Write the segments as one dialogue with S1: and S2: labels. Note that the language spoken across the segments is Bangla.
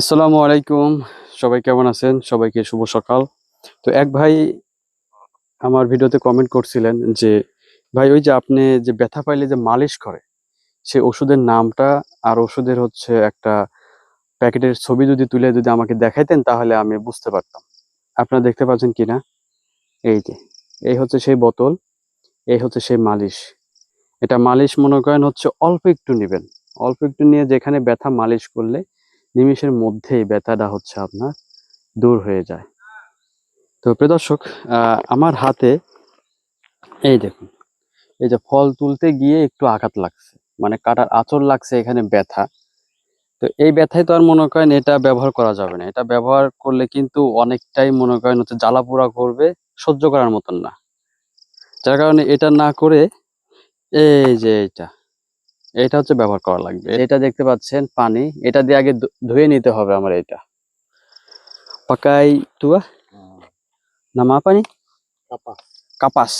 S1: আসসালামু আলাইকুম। সবাই কেমন আছেন? সবাইকে শুভ সকাল। তো এক ভাই আমার ভিডিওতে কমেন্ট করছিলেন যে, ভাই, ওই যে আপনি যে ব্যথা পাইলে যে মালিশ করে, সেই ওষুধের নামটা আর ওষুধের হচ্ছে একটা প্যাকেটের ছবি যদি তুলে যদি আমাকে দেখাইতেন তাহলে আমি বুঝতে পারতাম। আপনারা দেখতে পাচ্ছেন কিনা? এই যে, এই হচ্ছে সেই বোতল, এই হচ্ছে সেই মালিশ। এটা মালিশ মনে করেন হচ্ছে অল্প একটু নেবেন। অল্প একটু নিয়ে যেখানে ব্যথা মালিশ করলে নিমেষের মধ্যেই ব্যথাটা হচ্ছে আপনার দূর হয়ে যায়। তো প্রিয় দর্শক আমার হাতে এই দেখুন, এই যে ফল তুলতে গিয়ে একটু আঘাত লাগছে মানে কাটার আঁচড় লাগছে, এখানে ব্যথা। তো এই ব্যথায় তো আর মনে করেন এটা ব্যবহার করা যাবে না, এটা ব্যবহার করলে কিন্তু অনেকটাই মনে করেন হচ্ছে জ্বালা পোড়া করবে, সহ্য করার মতন না। যার কারণে এটা না করে এই যে এটা এটা হচ্ছে ব্যবহার করা লাগবে। এটা দেখতে পাচ্ছেন পানি। এটা দিয়ে আগে ধুয়ে নিতে হবে আমার এটা। পাকাই তুয়া। না মা পানি। কাপাস।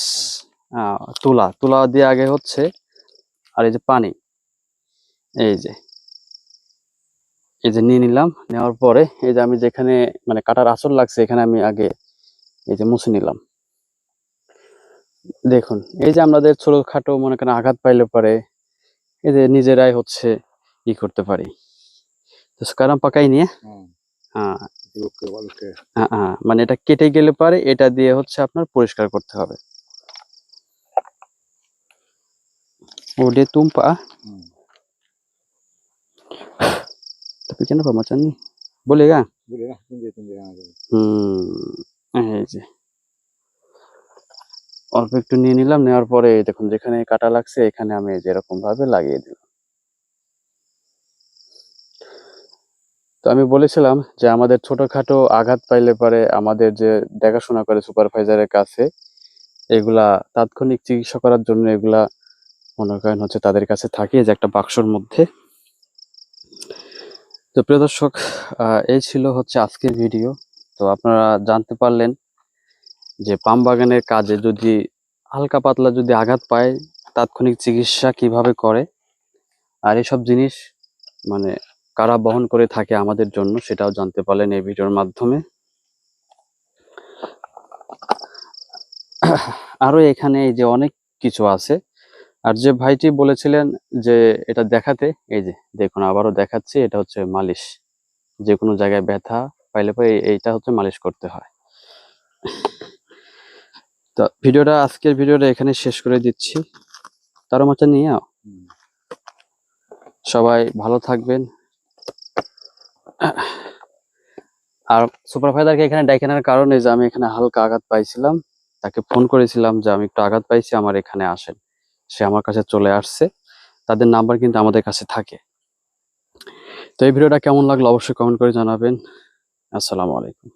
S1: তুলা। তুলা দিয়ে আগে হচ্ছে আর এই যে পানি। এই যে। এই যে নিয়ে নিলাম। নেওয়ার পরে এই যে আমি যেখানে মানে কাটার আসর লাগছে এখানে আমি আগে এই যে মুছে নিলাম। দেখুন এই যে আমাদের ছোটখাটো মনে করেন আঘাত পাইলে পরে যে নিজেরাই হচ্ছে ই করতে পারি। তো কারাম পাকাই নিয়ে হ্যাঁ হ্যাঁ, হ্যাঁ, মানে এটা কেটে গেলে পারে এটা দিয়ে হচ্ছে আপনার পরিষ্কার করতে হবে। ওডে তুম্পা tapi kenapa macam ni boleh kan হুম এই যে। অল্প একটু নিয়ে নিলাম, নেওয়ার পরে দেখুন যেখানে কাটা লাগছে এখানে আমি যেরকম ভাবে লাগিয়ে দিলাম। তো আমি বলেছিলাম যে আমাদের ছোটখাটো আঘাত পাইলে পরে আমাদের যে দেখাশোনা করে সুপারভাইজারের কাছে, এগুলা তাৎক্ষণিক চিকিৎসা করার জন্য এগুলা মনে করেন হচ্ছে তাদের কাছে থাকে যে একটা বাক্সর মধ্যে। তো প্রিয় দর্শক এই ছিল হচ্ছে আজকের ভিডিও। তো আপনারা জানতে পারলেন যে পাম বাগানের কাজে যদি হালকা পাতলা যদি আঘাত পায়, তাৎক্ষণিক চিকিৎসা কীভাবে করে? আর এসব জিনিস মানে কারা বহন করে থাকে আমাদের জন্য সেটাও জানতে পারলেন এই ভিডিওর মাধ্যমে। আরও এখানে এই যে অনেক কিছু আছে। আর যে ভাইটি বলেছিলেন যে এটা দেখাতে, এই যে দেখুন আবারও দেখাচ্ছি, এটা হচ্ছে মালিশ। যে কোনো জায়গায় ব্যথা পাইলে পরে এইটা হচ্ছে মালিশ করতে হয়। তো ভিডিওটা, আজকের ভিডিওটা এখানে শেষ করে দিচ্ছি। তারও মাচা নিয়ে। সবাই ভালো থাকবেন। আর সুপারভাইজারকে এখানে ডেকে আনার কারণে যে আমি এখানে হালকা আঘাত পাইছিলাম। তাকে ফোন করেছিলাম যে আমি একটু আঘাত পাইছি, আমার এখানে আসেন। সে আমার কাছে চলে আসছে। তাদের নাম্বার কিন্তু আমাদের কাছে থাকে। তো এই ভিডিওটা কেমন লাগল অবশ্যই কমেন্ট করে জানাবেন। আসসালামু আলাইকুম।